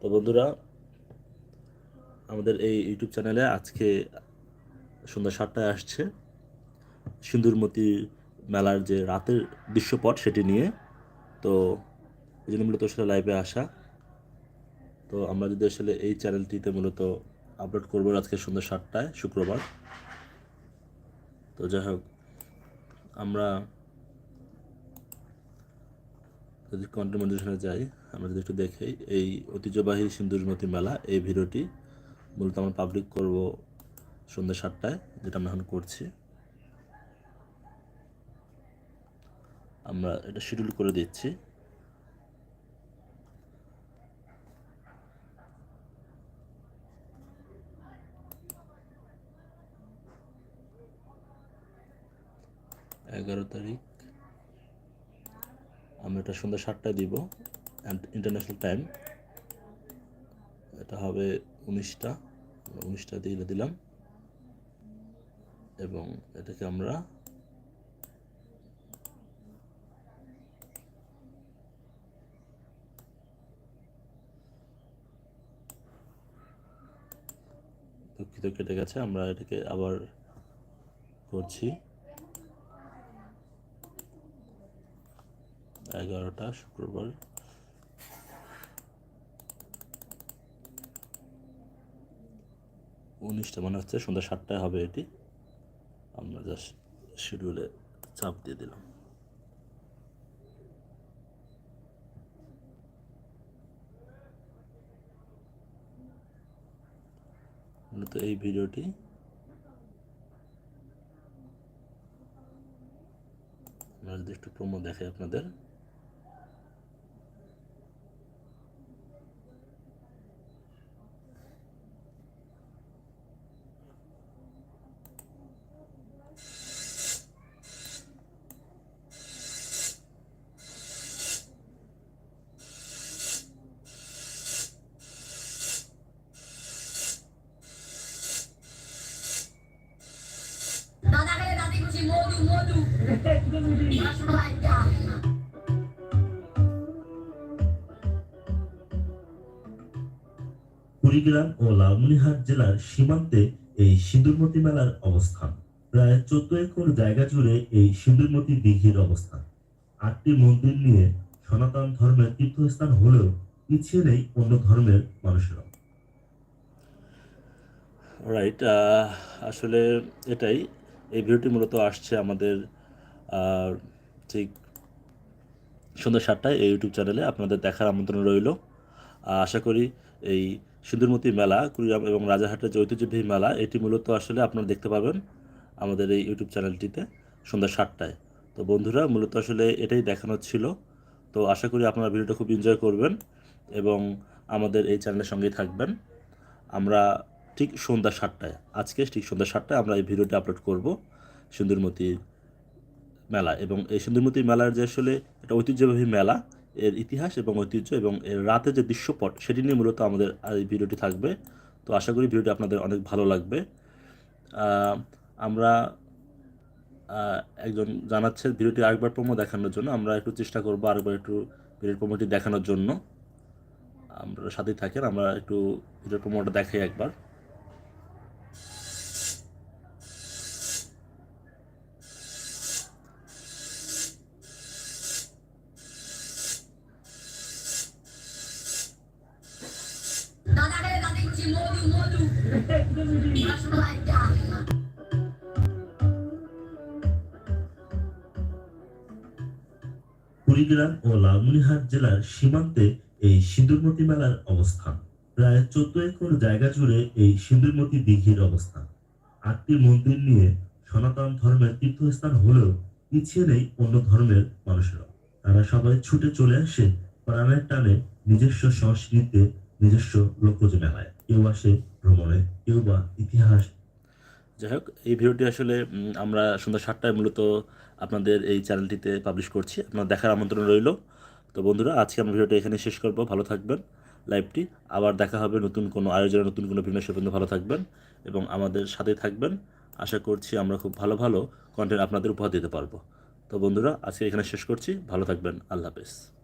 তো বন্ধুরা, আমাদের এই ইউটিউব চ্যানেলে আজকে সন্ধ্যা সাতটায় আসছে সিন্দুরমতি মেলার যে রাতের দৃশ্যপট সেটি নিয়ে। তো এই জন্য মূলত আসলে লাইভে আসা। তো আমরা যদি আসলে এই চ্যানেলটিতে মূলত আপলোড করব আজকে সন্ধ্যা সাতটায়, শুক্রবার। তো যাই হোক, আমরা যদি কন্টেন্ট যাই, আমরা যদি একটু দেখি এই ঐতিহ্যবাহী সিন্দুরমতি মেলা, এই ভিডিওটি মূলত আমরা পাবলিক করব সন্ধ্যা সাতটায়, যেটা আমরা এখন করছি। আমরা এটা শিডিউল করে দিচ্ছি। এগারো তারিখ আমরা এটা সন্ধ্যা সাতটায় দিব ইন্টারন্যাশনাল টাইম এটা হবে উনিশটা উনিশটা দিয়ে দিলাম। এবং এটাকে আমরা দুঃখিত কেটে গেছে, আমরা এটাকে আবার করছি। এগারোটা, শুক্রবার। উনিশটা মানে হচ্ছে সন্ধ্যা সাতটায় হবে এটি। আমরা জাস্ট শিডিউলে চাপ দিয়ে দিলাম। মূলত এই ভিডিওটি আমরা যদি একটু প্রোমো দেখাই আপনাদের। কুড়িগ্রাম ও লালমনিরহাট জেলার সীমান্তে এই সিন্দুরমতি মেলার অবস্থান। প্রায় চোদ্দ একর জায়গা জুড়ে এই সিন্দুরমতি দিঘির অবস্থান। আটটি মন্দির নিয়ে সনাতন ধর্মের তীর্থস্থান হলেও পিছিয়ে নেই অন্য ধর্মের মানুষেরা রাইট আসলে এটাই। এই ভিডিওটি মূলত আসছে আমাদের ঠিক সন্ধ্যা সাতটায় এই ইউটিউব চ্যানেলে আপনাদের দেখার আমন্ত্রণ রইল। আশা করি এই সুন্দরমতি মেলা, কুড়িগ্রাম এবং রাজাহাটের যে ঐতিহ্যবাহী মেলা, এটি মূলত আসলে আপনারা দেখতে পাবেন আমাদের এই ইউটিউব চ্যানেলটিতে সন্ধ্যা সাতটায়। তো বন্ধুরা, মূলত আসলে এটাই দেখানোর ছিল। তো আশা করি আপনারা ভিডিওটা খুব এনজয় করবেন এবং আমাদের এই চ্যানেলের সঙ্গেই থাকবেন। আমরা ঠিক সন্ধ্যা সাতটায়। আজকে ঠিক সন্ধ্যা সাতটায় আমরা এই ভিডিওটি আপলোড করব সুন্দরমতি মেলা এবং এই সুন্দরমতি মেলার যে আসলে এটা ঐতিহ্যবাহী মেলা, এর ইতিহাস এবং ঐতিহ্য এবং এর রাতে যে দৃশ্যপট, সেটি নিয়ে মূলত আমাদের এই ভিডিওটি থাকবে। তো আশা করি ভিডিওটি আপনাদের অনেক ভালো লাগবে। আমরা একজন জানাচ্ছে ভিডিওটি আরেকবার প্রোমো দেখানোর জন্য। আমরা একটু চেষ্টা করব আরেকবার একটু ভিডিওর প্রোমোটি দেখানোর জন্য। আমরা সাথেই থাকেন, আমরা একটু ভিডিওর প্রোমোটা দেখাই একবার। কুড়িগ্রাম ও লালমনিরহাট জেলার সীমান্তে এই সিন্দুরমতি মেলার অবস্থান। প্রায় চোদ্দ একর জায়গা জুড়ে এই সিন্দুরমতি দিঘির অবস্থান। আটটি মন্দির নিয়ে সনাতন ধর্মের তীর্থস্থান হলেও পিছিয়ে নেই অন্য ধর্মের মানুষেরা। তারা সবাই ছুটে চলে আসে প্রাণের টানে নিজস্ব সংস্কৃতিতে, নিজস্ব লোকজ মেলায়। কেউ আসে ভ্রমণে কেউ ইতিহাস। যাই হোক এই ভিডিওটি আসলে আমরা সন্ধ্যা সাতটায় মূলত আপনাদের এই চ্যানেলটিতে পাবলিশ করছি। আপনার দেখার আমন্ত্রণ রইল। তো বন্ধুরা, আজকে আমরা ভিডিওটা এখানে শেষ করব। ভালো থাকবেন লাইভটি। আবার দেখা হবে নতুন কোনো আয়োজনে, নতুন কোনো সে পর্যন্ত ভালো থাকবেন এবং আমাদের সাথে থাকবেন। আশা করছি আমরা খুব ভালো ভালো কন্টেন্ট আপনাদের উপহার দিতে পারব। তো বন্ধুরা, আজকে এখানে শেষ করছি। ভালো থাকবেন। আল্লাহ হাফেজ।